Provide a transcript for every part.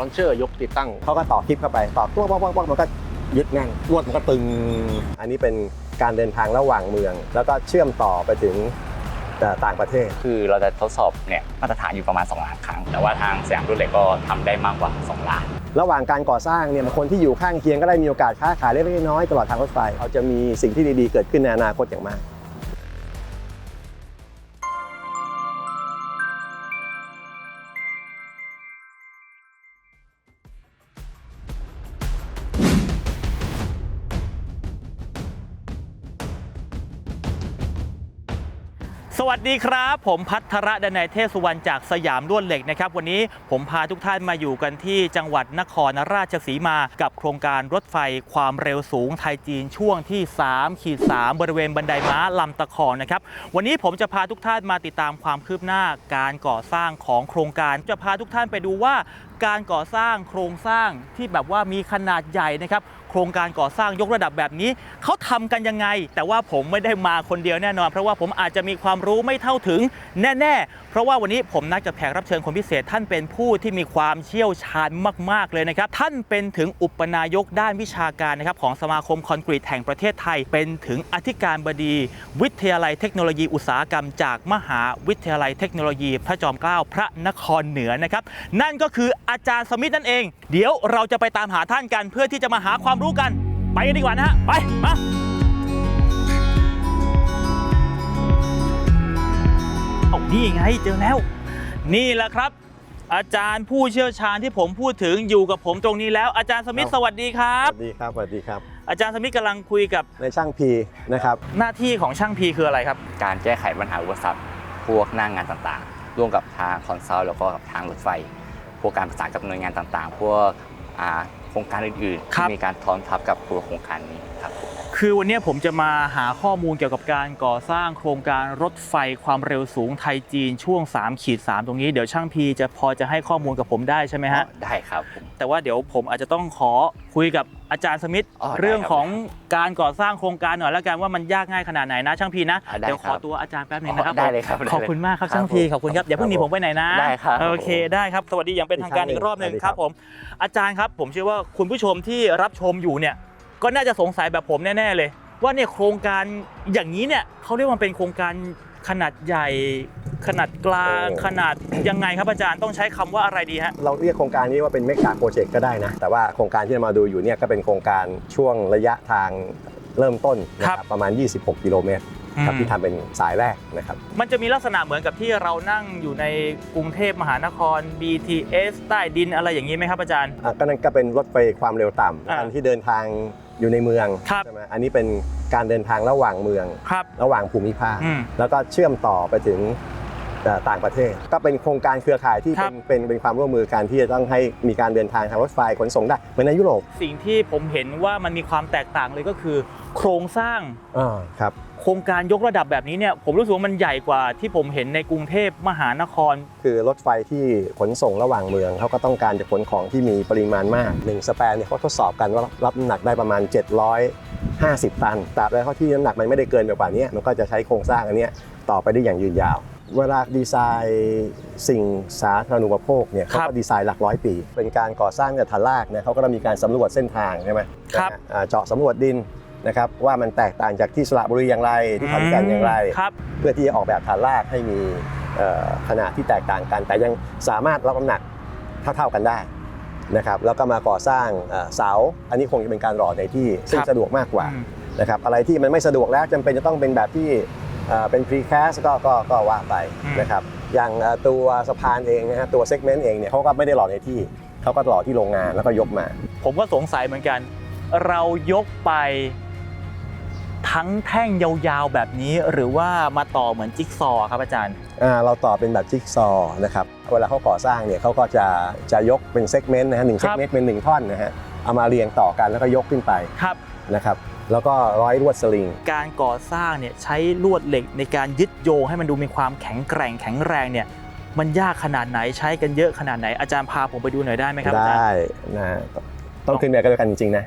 ลอนเชอร์ยกติดตั้ง เขาก็ต่อคลิปเข้าไป ต่อตัวป๊อกป๊อกป๊อกมันก็ยึดแน่นลวดมันก็ตึง อันนี้เป็นการเดินทางระหว่างเมือง แล้วก็เชื่อมต่อไปถึงเอ่อต่างประเทศ คือเราจะทดสอบเนี่ยมาตรฐานอยู่ประมาณ2ล้านครั้ง แต่ว่าทางสยามรถเหล็กก็ทำได้มากกว่า 2 ล้าน ระหว่างการก่อสร้างเนี่ยคนที่อยู่ข้างเคียงก็ได้มีโอกาสค้าขายเล็กๆน้อยๆตลอดทางรถไฟเขาจะมีสิ่งที่ดีๆเกิดขึ้นในอนาคตอย่างมาก วัสดีครับ ผมพัทระดนัยเทพสุวรรณจากสยามลวดเหล็กนะครับ วันนี้ผมพาทุกท่านมาอยู่กันที่จังหวัดนครราชสีมากับโครงการรถไฟความเร็วสูงไทยจีนช่วงที่3ขีด3บริเวณบันไดม้าลำตะคองนะครับ วันนี้ผมจะพาทุกท่านมาติดตามความคืบหน้าการก่อสร้างของโครงการ จะพาทุกท่านไปดูว่าการก่อสร้างโครงสร้างที่แบบว่ามีขนาดใหญ่นะครับ โครงการก่อสร้างยกระดับแบบนี้ เขาทำกันยังไง แต่ว่าผมไม่ได้มาคนเดียวแน่นอน เพราะว่าผมอาจจะมีความรู้ไม่เท่าถึงแน่ ๆ เพราะว่าวันนี้ผมนัดกับแขกรับเชิญคนพิเศษท่านเป็นผู้ที่มีความเชี่ยวชาญมาก ๆ เลยนะครับ ท่านเป็นถึงอุปนายกด้านวิชาการนะครับของสมาคมคอนกรีตแห่งประเทศไทย เป็นถึงอธิการบดี วิทยาลัยเทคโนโลยีอุตสาหกรรม จากมหาวิทยาลัยเทคโนโลยี พระจอมเกล้าพระนครเหนือนะครับนั่นก็คืออาจารย์สมิธนั่นเอง เดี๋ยวเราจะไปตามหาท่านกันเพื่อที่จะมาหาความรู้กัน ไปกันดีกว่านะฮะ ไป มาเอานี่ไงเจอแล้ว นี่แหละครับ อาจารย์ผู้เชี่ยวชาญที่ผมพูดถึงอยู่กับผมตรงนี้แล้ว อาจารย์สมิธครับสวัสดีครัสบ วัสดีครับสวัสดีครับ อาจารย์สมิธกำลังคุยกับในช่างพีนะครับ หน้าที่ของช่างพีคืออะไรครับ การแก้ไขปัญหาอุปสรรคพวกหน้างานต่างๆ ร่วมกับทางคอนซัลท์แล้วก็กับทางรถไฟ พวกการประสานกับหน่วยงานต่างๆ พวกอ่า โครงการอื่นๆครับที่มีการท้อนทับกับตัวโครงการนี้ครับผม คือวันนี้ผมจะมาหาข้อมูลเกี่ยวกับการก่อสร้างโครงการรถไฟความเร็วสูงไทยจีนช่วง3ขีด3ตรงนี้เดี๋ยวช่างพีจะพอจะให้ข้อมูลกับผมได้ใช่ไหมฮะ ได้ครับผม แต่ว่าเดี๋ยวผมอาจจะต้องขอคุยกับอาจารย์สมิธอ๋อได้เรื่องครับของการก่อสร้างโครงการหน่อยแล้วกันว่ามันยากง่ายขนาดไหนนะช่างพีนะอ่าได้เดี๋ยวขครัอบตัวอาจารย์แป๊บหนึงนะครับได้เลยครับขอบคุณมากครับครับช่างพีผมขอบคุณครับอย่าเพิ่งหนีครับผมไปไหนนะ ได้ครับโอเคได้ครับ สวัสดีอย่างเป็นทางการอีกรอบหนึ่งสวัสดีคครัรับ บผม อาจารย์ครับผมเชื่อว่าคุณผู้ชมที่รับชมอยู่เนี่ย ก็น่าจะสงสัยแบบผมแน่ๆเลย ว่าเนี่ยโครงการอย่างนี้เนี่ยเขาเรียกว่าเป็นโครงการขนาดใหญ่ ขนาดกลางโอ้ขนาดยังไงครับอาจารย์ต้องใช้คำว่าอะไรดีฮะเราเรียกโครงการนี้ว่าเป็นเมกะโปรเจกต์ก็ได้นะ แต่ว่าโครงการที่เรามาดูอยู่เนี่ยก็เป็นโครงการช่วงระยะทางเริ่มต้นนะคครัรับบประมาณ 26 กิโลเมตรครับที่ทำเป็นสายแรกนะครับ มันจะมีลักษณะเหมือนกับที่เรานั่งอยู่ในกรุงเทพมหานคร BTS ใต้ดินอะไรอย่างนี้ไหมครับอาจารย์อะก็นั่นก็เป็นรถไฟความเร็วต่ำอ่าอันที่เดินทาง อยู่ในเมืองครับใช่ไหมอันนี้เป็นการเดินทางระหว่างเมือง ครับ ระหว่างภูมิภาค อืมแล้วก็เชื่อมต่อไปถึงเอ่อต่างประเทศ ก็เป็นโครงการเครือข่ายที่ครัเป็บ นเป็นเป็นความร่วมมือกันที่จะต้องให้มีการเดินทางทางรถไฟขนส่งได้เหมือนในยุโรปสิ่งที่ผมเห็นว่ามันมีความแตกต่างเลยก็คือ โครงสร้างอ่าครับ โครงการยกระดับแบบนี้เนี่ยผมรู้สึกว่ามันใหญ่กว่าที่ผมเห็นในกรุงเทพมหานคร คือรถไฟที่ขนส่งระหว่างเมืองเขาก็ต้องการจะขนของที่มีปริมาณมากหนึ่งสแปนเนี่ยเขาทดสอบกันว่ารับน้ำหนักได้ประมาณ 750 ตันตราบใดเขาที่น้ำหนักมันไม่ได้เกินไปกว่านี้มันก็จะใช้โครงสร้างอันเนี้ยต่อไปได้อย่างยืนยาวเวลาดีไซน์สิ่งสาธารณูปโภคเนี่ยเขาครัก็บดีไซน์หลักร้อยปี เป็นการก่อสร้างจากฐานรากเนี่ยเขาก็ต้องมีการสำรวจเส้นทางใช่ไหมครับอ่าเจาะสำรวจดิน นะครับว่ามันแตกต่างจากที่สระบุรีอย่างไรที่ขอนแก่นอย่างไร ครับเพื่อที่จะออกแบบฐานรากให้มีเอ่อขนาดที่แตกต่างกัน แต่ยังสามารถรับน้ำหนักเท่าๆกันได้นะครับแล้วก็มาก่อสร้างเอ่อเสา อันนี้คงจะเป็นการหล่อในที่ซึ่งครับ สะดวกมากกว่าอืมนะครับอะไรที่มันไม่สะดวกแล้วจำเป็นจะต้องเป็นแบบที่เอ่อเป็น precast ก็ก็ก็ว่าไปอืม นะครับอย่างเอ่อตัวสะพานเองนะฮะตัว segment เองเนี่ยเขาก็ไม่ได้หล่อในที่เขาก็หล่อที่โรงงานแล้วก็ยกมา ผมก็สงสัยเหมือนกัน เรายกไป ทั้งแท่งยาวๆ แบบนี้หรือว่ามาต่อเหมือนจิ๊กซอว์ครับอาจารย์อ่าเราต่อเป็นแบบจิ๊กซอว์นะครับเวลาเขาก่อสร้างเนี่ยเขาก็จะจะยกเป็นเซกเมนต์นะฮะหนึ่งคเซรักบเมนต์เป็นหนึ่งท่อนนะฮะเอามาเรียงต่อกันแล้วก็ยกขึ้นไปครับนะครับแล้วก็ร้อยลวดสลิง การก่อสร้างเนี่ยใช้ลวดเหล็กในการยึดโยงให้มันดูมีความแข็งแกร่งแข็งแรงเนี่ยมันยากขนาดไหนใช้กันเยอะขนาดไหนอาจารย์พาผมไปดูหน่อยได้ไหมครับอาจารย์ได้นะฮะต้องขึ้นแบบกันด้วยกันจริงๆนะ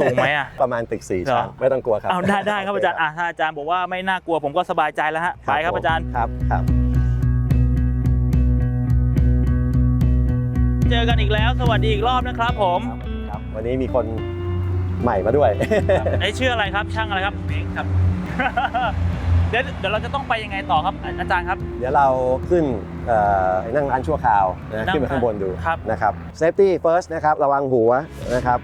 สูงไหมอะประมาณตึกสี่เหรอชั้นไม่ต้องกลัวครับเอาได้ได้ครับอาจารย์อะถ้าอาจารย์บอกว่าไม่น่ากลัวผมก็สบายใจแล้วฮะไปครับผมอาจารย์ครับครับ เจอกันอีกแล้ว สวัสดีอีกรอบนะครับผมครับวันนี้มีคนใหม่มาด้วยไอ้ชื่ออะไรครับช่างอะไรครับเม้งครับเดี๋ยวเดี๋ยวเราจะต้องไปยังไงต่อครับอาจารย์ครับ เดี๋ยวเราขึ้นเอ่อนั่งร้านชั่วคราวนะนั่งขึ้นไปข้างบนดูครับนะครับ safety first นะครับระวังหัวนะครับ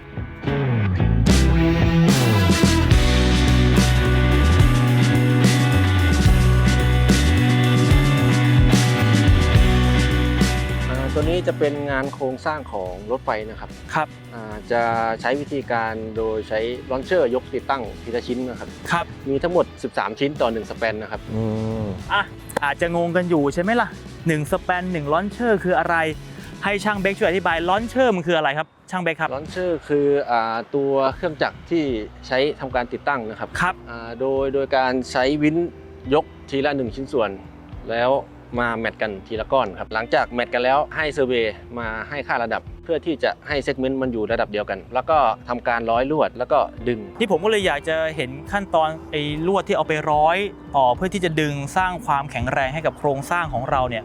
จะเป็นงานโครงสร้างของรถไฟนะครับครับอ่าจะใช้วิธีการโดยใช้ลอนเชอร์ยกติดตั้งทีละชิ้นนะครับ ครับมีทั้งหมด 13 ชิ้นต่อ 1สเปนนะครับ อืมอะอาจจะงงกันอยู่ใช่ไหมล่ะ1สแปน1ลอนเชอร์คืออะไร ให้ช่างเบคช่วยอธิบายลอนเชอร์มันคืออะไรครับ ช่างเบคครับลอนเชอร์คืออาตัวเครื่องจักรที่ใช้ทำการติดตั้งนะครับครับ อ่าโดยโดยการใช้วินยกทีละ1ชิ้นส่วน แล้ว มาแมทกันทีละก้อนครับหลังจากแมทกันแล้วให้เซอร์เวย์มาให้ค่าระดับ เพื่อที่จะให้เซกเมนต์มันอยู่ระดับเดียวกัน แล้วก็ทำการร้อยลวดแล้วก็ดึงนี่ผมก็เลยอยากจะเห็นขั้นตอนไอ้ลวดที่เอาไปร้อยต่อเพื่อที่จะดึงสร้างความแข็งแรงให้กับโครงสร้างของเราเนี่ย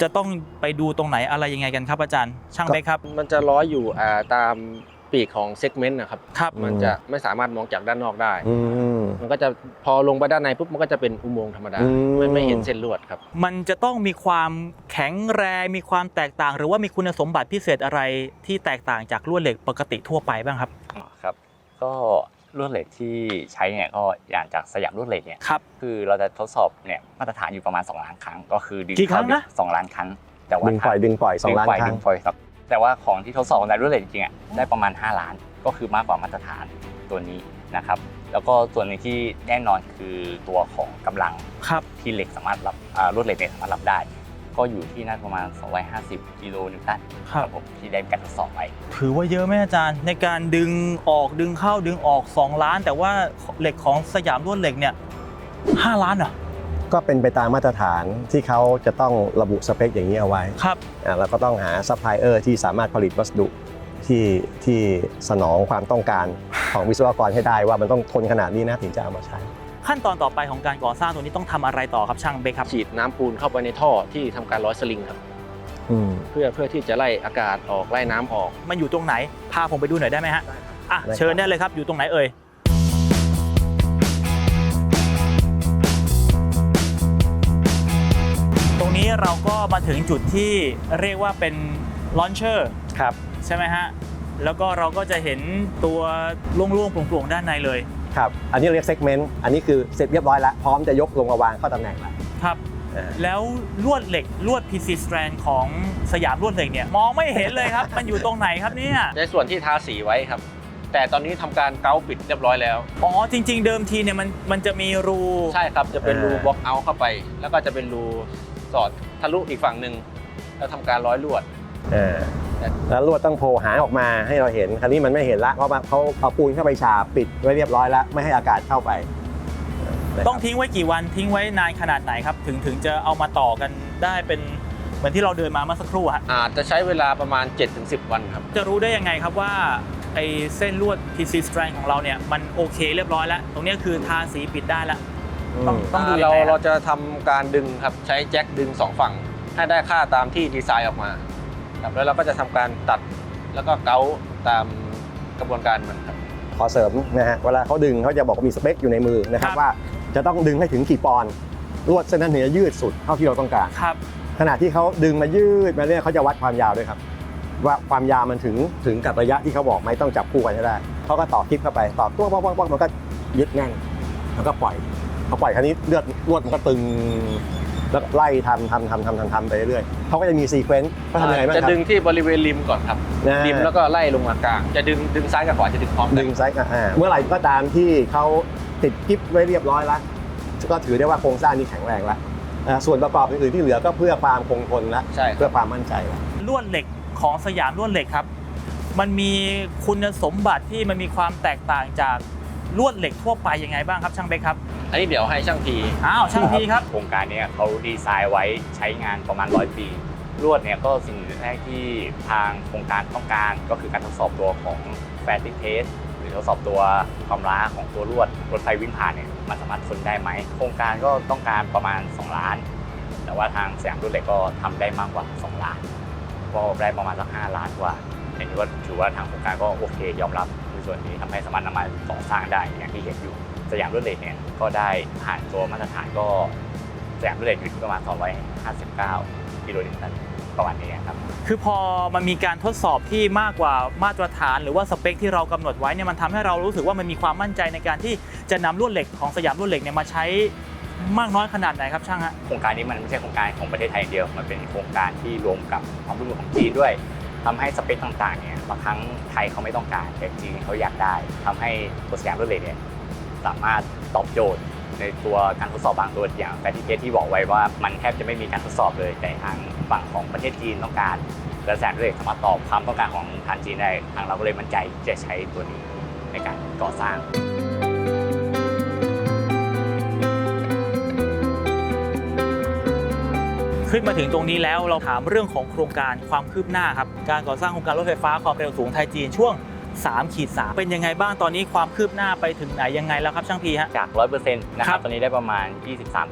จะต้องไปดูตรงไหนอะไรยังไงกันครับอาจารย์ ช่างเบคครับ มันจะร้อยอยู่อ่าตาม ปีกของเซกเมนต์นะครับครับมันจะไม่สามารถมองจากด้านนอกได้ อืม มันก็จะพอลงไปด้านในปุ๊บมันก็จะเป็นอุโมงค์ธรรมดาอืม ไม่ไม่เห็นเส้นลวดครับ มันจะต้องมีความแข็งแรงมีความแตกต่าง หรือว่ามีคุณสมบัติพิเศษอะไรที่แตกต่างจากลวดเหล็กปกติทั่วไปบ้างครับอ๋อครับ ก็ลวดเหล็กที่ใช้เนี่ยก็อย่างจากสยามลวดเหล็กเนี่ยครับ คือเราจะทดสอบเนี่ยมาตรฐานอยู่ประมาณ 2 ล้านครั้ง ก็คือดึงกี่ครั้งนะ เข้าสองล้านครั้ง แต่ว่าดึงปล่อยดึงปล่อยสองล้านดึปยครั้ดึงงปล่อยครับ แต่ว่าของที่ทดสอบในลวดเหล็กจริงๆอะได้ประมาณ 5 ล้าน ก็คือมากกว่ามาตรฐานตัวนี้นะครับ แล้วก็ส่วนหนึ่งที่แน่นอนคือตัวของกำลังครับที่เหล็กสามารถรับอ่าลวดเหล็กเนี่ยสามารถรับได้ ก็อยู่ที่น่าจะประมาณ 250 กิโลนิวตันครับผมที่ได้มีการทดสอบไว้ถือว่าเยอะไหมอาจารย์ ในการดึงออกดึงเข้าดึงออก 2 ล้าน แต่ว่าเหล็กของสยามลวดเหล็กเนี่ย5ล้านเหรอ ก็เป็นไปตามมาตรฐานที่เขาจะต้องระบุสเปคอย่างนี้เอาไว้ครับอ่าเราก็ต้องหาซัพพลายเออร์ที่สามารถผลิตวัสดุที่ที่สนองความต้องการของวิศวกรให้ได้ว่ามันต้องทนขนาดนี้นะถึงจะเอามาใช้ ขั้นตอนต่อไปของการก่อสร้างตัวนี้ต้องทำอะไรต่อครับช่างเบคครับฉีดน้ำปูนเข้าไปในท่อที่ทำการร้อยสลิงครับอืมเพื่อเพื่อที่จะไล่อากาศออกไล่น้ำออก มันอยู่ตรงไหนพาผมไปดูหน่อยได้ไหมฮะอะได้ครับเชิญได้เลยครับอยู่ตรงไหนเอ่ย เราก็มาถึงจุดที่เรียกว่าเป็นลอนเชอร์ครับใช่ไหมฮะ แล้วก็เราก็จะเห็นตัวโล่งๆโปร่งๆด้านในเลยครับ อันนี้เรียกเซกเมนต์อันนี้คือเสร็จเรียบร้อยแล้ว พร้อมจะยกลงมาวางเข้าตำแหน่งแล้วครับอ่าแล้วลวดเหล็กลวด PC strand ของสยามลวดเหล็กเนี่ยมองไม่เห็นเลยครับ มันอยู่ตรงไหนครับเนี่ยในส่วนที่ทาสีไว้ครับ แต่ตอนนี้ทำการเกาปิดเรียบร้อยแล้ว อ๋อ จริง ๆ เดิมทีเนี่ยมันมันจะมีรู ใช่ครับ จะเป็นรูบล็อกเอาเข้าไป แล้วก็จะเป็นรู สอดทะลุอีกฝั่งหนึ่งแล้วทำการร้อยลวด อ่าแล้วลวดต้องโผล่หางออกมาให้เราเห็น คราวนี้มันไม่เห็นละ เพราะว่าเขาเอาปูนเข้าไปฉาบปิดไว้เรียบร้อยแล้ว ไม่ให้อากาศเข้าไปนะครับต้องทิ้งไว้กี่วันทิ้งไว้นานขนาดไหนครับ ถึงถึงจะเอามาต่อกันได้เป็นเหมือนที่เราเดินมาเมื่อสักครู่ฮะอาจจะใช้เวลาประมาณ 7-10 วันครับ จะรู้ได้ยังไงครับว่าไอ้เส้นลวด PC strand ของเราเนี่ยมันโอเคเรียบร้อยแล้ว ตรงเนี้ยคือทาสีปิดได้แล้ว ต้องมต้องดูยังเราไงเราฮะจะทำการดึงครับใช้แจ็คดึงสองฝั่ง ให้ได้ค่าตามที่ดีไซน์ออกมาครับแล้วเราก็จะทำการตัดแล้วก็เกาตามกระบวนการมันครับขอเสริมนะฮะเวลาเขาดึงเขาจะบอกว่ามีสเปคอยู่ในมือนะครับว่าจะต้องดึงให้ถึงกี่ปอนด์ลวดเส้นนั้นถึงจะยืดสุดเท่าที่เราต้องการครับขณะที่เขาดึงมายืดมาเรื่อยเขาจะวัดความยาวด้วยครับว่าความยาวมันถึงถึงกับระยะที่เขาบอกไหมต้องจับคู่กันให้ได้เขาก็ต่อคลิปเข้าไปต่อตัวป๊อกป๊อกป๊อกมันก็ยึดแน่นแล้วก็ปล่อย พอปล่อยคราวนี้เลือดลวดมันก็ตึงแล้วก็ไล่ทำทำทำทำทำทำไปเรื่อยๆเขาก็จะมีซีเควนซ์เขาทำยังไงบ้างคจะรับดึงที่บริเวณริมก่อนครับ นะริมแล้วก็ไล่ลงมากลาง จะดึงดึงซ้ายกับขวาจะดึงพร้อมกันดึงซ้ายกับอ่าเมื่อไหร่ก็ตามที่เขาติดกิ๊บไว้เรียบร้อยแล้วก็ถือได้ว่าโครงสร้างนี้แข็งแรงแล้วอ่าส่วนประกอบอื่นๆที่เหลือก็เพื่อความคงทนและใช่คเพื่รับอความมั่นใจแล้วลวดเหล็กของสยามลวดเหล็กครับ มันมีคุณสมบัติที่มันมีความแตกต่างจากลวดเหล็กทั่วไปยังไงบ้างครับช่างเบคครับ อันนี้เดี๋ยวให้ช่างพีอ้าวช่างพีครับโครงการเนี้เขาดีไซน์ไว้ใช้งานประมาณ100ปีลวดเนี่ยก็สิ่งแรกที่ทางโครงการต้องการก็คือการทดสอบตัวของแฟติเทสหรือทดสอบตัวความร้าของตัวลวดรถไฟวิ่งผ่านเนี่ยมันสามารถทนได้ไหม โครงการก็ต้องการประมาณ 2 ล้าน แต่ว่าทางสยามรถเหล็กก็ทำได้มากกว่า 2 ล้านก็ได้ประมาณสักห้าล้านกว่าอย่างนี้ก็ถือว่าทางโครงการก็โอเคยอมรับในส่วนนี้ทำให้สามารถนำมาก่อสร้างได้อย่างที่เห็นอยู่ สยามรถเหล็กเนี่ยก็ได้ผ่านตัวมาตรฐานก็สยามรถเหล็กอยู่ที่ประมาณ 259 กิโลลิตรต่อประมาณนี้ครับ คือพอมันมีการทดสอบที่มากกว่ามาตรฐาน หรือว่าสเปคที่เรากำหนดไว้เนี่ยมันทำให้เรารู้สึกว่ามันมีความมั่นใจในการที่จะนำลวดเหล็กของสยามลวดเหล็กเนี่ยมาใช้มากน้อยขนาดไหนครับช่างฮะโครงการนี้มันไม่ใช่โครงการของประเทศไทยอย่างเดียว มันเป็นโครงการที่รวมกับความร่วมมือของจีนด้วยทำให้สเปคต่างๆเนี่ยบางครั้งไทยเขาไม่ต้องการแต่จีนเขาอยากได้ทำให้ตัวสยามรถเหล็กเนี่ย สามารถตอบโจทย์ในตัวการทดสอบบางตัวอย่างแฟร์ทีเที่บอกไว้ว่ามันแทบจะไม่มีการทดสอบเลยแต่ทางฝั่งของประเทศจีนต้องการและแสยามรถเหล็กสามารถตอบความต้องการของทางจีนได้ทางเราก็เลยมั่นใจที่จะใช้ตัวนี้ในการก่อสร้างขึ้นมาถึงตรงนี้แล้วเราถามเรื่องของโครงการความคืบหน้าครับ การก่อสร้างโครงการรถไฟฟ้าความเร็วสูงไทยจีนช่วง 3ขีด3เป็นยังไงบ้างตอนนี้ความคืบหน้าไปถึงไหนยังไงแล้วครับช่างพีฮะ จาก 100%นะคครัรับบ ตอนนี้ได้ประมาณ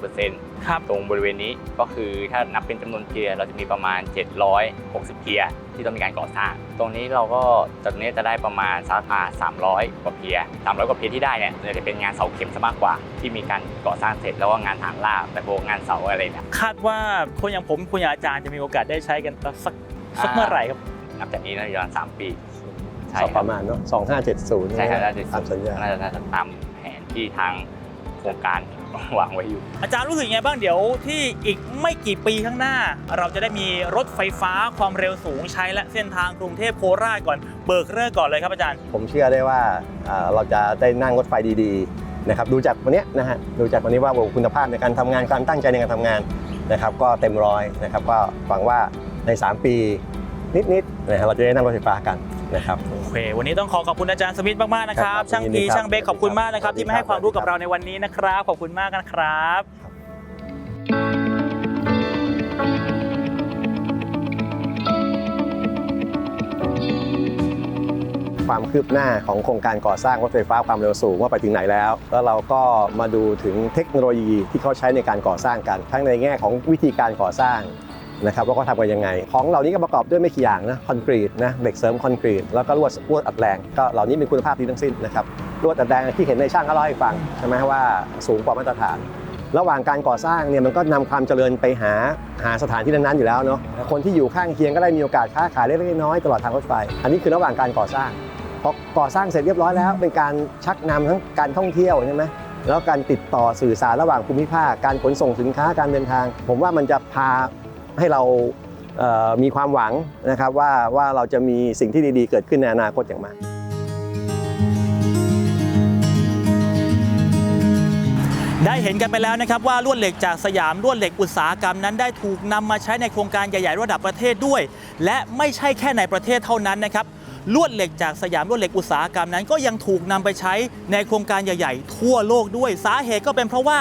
23%ครับ ตรงบริเวณนี้ก็คือถ้านับเป็นจำนวนเกียร์เราจะมีประมาณ 760 เกียร์ที่ต้องมีการก่อสร้าง ตรงนี้เราก็ตอนนี้จะได้ประมาณสักอ่า300 กว่าเกียร์300 กว่าเกียร์ที่ได้เนี่ยจะเป็นงานเสาเข็มซะมากกว่า ที่มีการก่อสร้างเสร็จแล้วก็งานฐานรากแต่พวกงานเสาอะไรเนี่ย คาดว่าคนอย่างผมคนอย่างอาจารย์จะมีโอกาสได้ใช้กันสักสักอ่า เมื่อไหร่ครับ นับจากนี้น่าจะประมาณ3ปีใช่สอบคปรับระมาณเนาะ2570ใช่ครับน่าจะตามสัญญาน่าจะน่าจะตามแผนที่ทางโครงการวางไว้อยู่ อาจารย์รู้สึกยังไงบ้างเดี๋ยวที่อีกไม่กี่ปีข้างหน้า เราจะได้มีรถไฟฟ้าความเร็วสูงใช้และเส้นทางกรุงเทพโคราชก่อนเบิกเริ่มก่อนเลยครับอาจารย์ ผมเชื่อได้ว่าอ่าเราจะได้นั่งรถไฟดีๆนะครับดูจากวันเนี้ยนะฮะดูจากวันนี้ว่าคุณภาพในการทำงานการตั้งใจในการทำงานนะครับก็เต็มร้อยนะครับก็หวังว่าใน 3 ปีนิดๆนะฮะเราจะได้นั่งรถไฟฟ้ากัน นะครับโอเค วันนี้ต้องขอขอบคุณอาจารย์สมิธมากๆนะครับครับช่างยินดีพีครับช่างเบคขอบคุณมากนะครับสวัสดีที่มาให้ครับความรู้กับสวัสดีครับเราในวันนี้นะครับ ขอบคุณมากนะครับความคืบหน้าของโครงการก่อสร้างรถไฟฟ้าความเร็วสูงว่าไปถึงไหนแล้ว แล้วเราก็มาดูถึงเทคโนโลยีที่เขาใช้ในการก่อสร้างกัน ทั้งในแง่ของวิธีการก่อสร้าง นะครับว่าเขาทำกันยังไง ของเหล่านี้ก็ประกอบด้วยไม่กี่อย่างนะคอนกรีตนะเหล็กเสริมคอนกรีตแล้วก็ลวดลวดอัดแรงก็เหล่านี้เป็นคุณภาพดีทั้งสิ้นนะครับลวดอัดแรงที่เห็นในช่างก็เล่าให้ฟังใช่ไหมว่าสูงกว่ามาตรฐาน ระหว่างการก่อสร้างเนี่ยมันก็นำความเจริญไปหาหาสถานที่นั้นๆอยู่แล้วเนาะคนที่อยู่ข้างเคียงก็ได้มีโอกาสค้าขายเล็กๆน้อยๆตลอดทางรถไฟ อันนี้คือระหว่างการก่อสร้างพอก่อสร้างเสร็จเรียบร้อยแล้ว เป็นการชักนำทั้งการท่องเที่ยวใช่ไหมแล้วการติดต่อสื่อสารระหว่างภูมิภาคการขนส่งสินค้าการเดินทาง ผมว่ามันจะพา ให้เรามีความหวังนะครับว่าว่าเราจะมีสิ่งที่ดีๆ เกิดขึ้นในอนาคตอย่างมากได้เห็นกันไปแล้วนะครับว่าลวดเหล็กจากสยามลวดเหล็กอุตสาหกรรมนั้นได้ถูกนำมาใช้ในโครงการใหญ่ๆระดับประเทศด้วย และไม่ใช่แค่ในประเทศเท่านั้นนะครับลวดเหล็กจากสยามลวดเหล็กอุตสาหกรรมนั้น ก็ยังถูกนำไปใช้ในโครงการใหญ่ ๆ ทั่วโลกด้วยสาเหตุก็เป็นเพราะว่า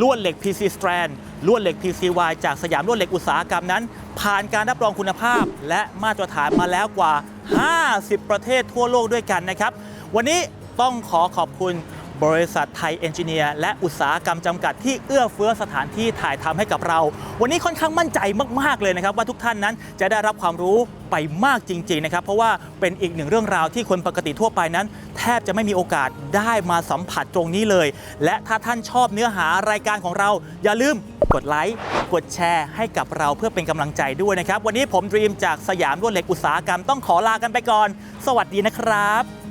ลวดเหล็ก PC Strand ลวดเหล็ก PCY จากสยามลวดเหล็กอุตสาหกรรมนั้น ผ่านการรับรองคุณภาพ และมาตรฐานมาแล้วกว่า 50 ประเทศทั่วโลกด้วยกันนะครับ วันนี้ต้องขอขอบคุณ บริษัทไทยเอนจิเนียร์และอุตสาหกรรมจำกัดที่เอื้อเฟื้อสถานที่ถ่ายทำให้กับเรา วันนี้ค่อนข้างมั่นใจมาก ๆ เลยนะครับ ว่าทุกท่านนั้นจะได้รับความรู้ไปมากจริง ๆ นะครับ เพราะว่าเป็นอีกหนึ่งเรื่องราวที่คนปกติทั่วไปนั้น แทบจะไม่มีโอกาสได้มาสัมผัสตรงนี้เลย และถ้าท่านชอบเนื้อหารายการของเรา อย่าลืมกดไลค์กดแชร์ให้กับเราเพื่อเป็นกำลังใจด้วยนะครับ วันนี้ผมดรีมจากสยามลวดเหล็กอุตสาหกรรมต้องขอลากันไปก่อน สวัสดีนะครับ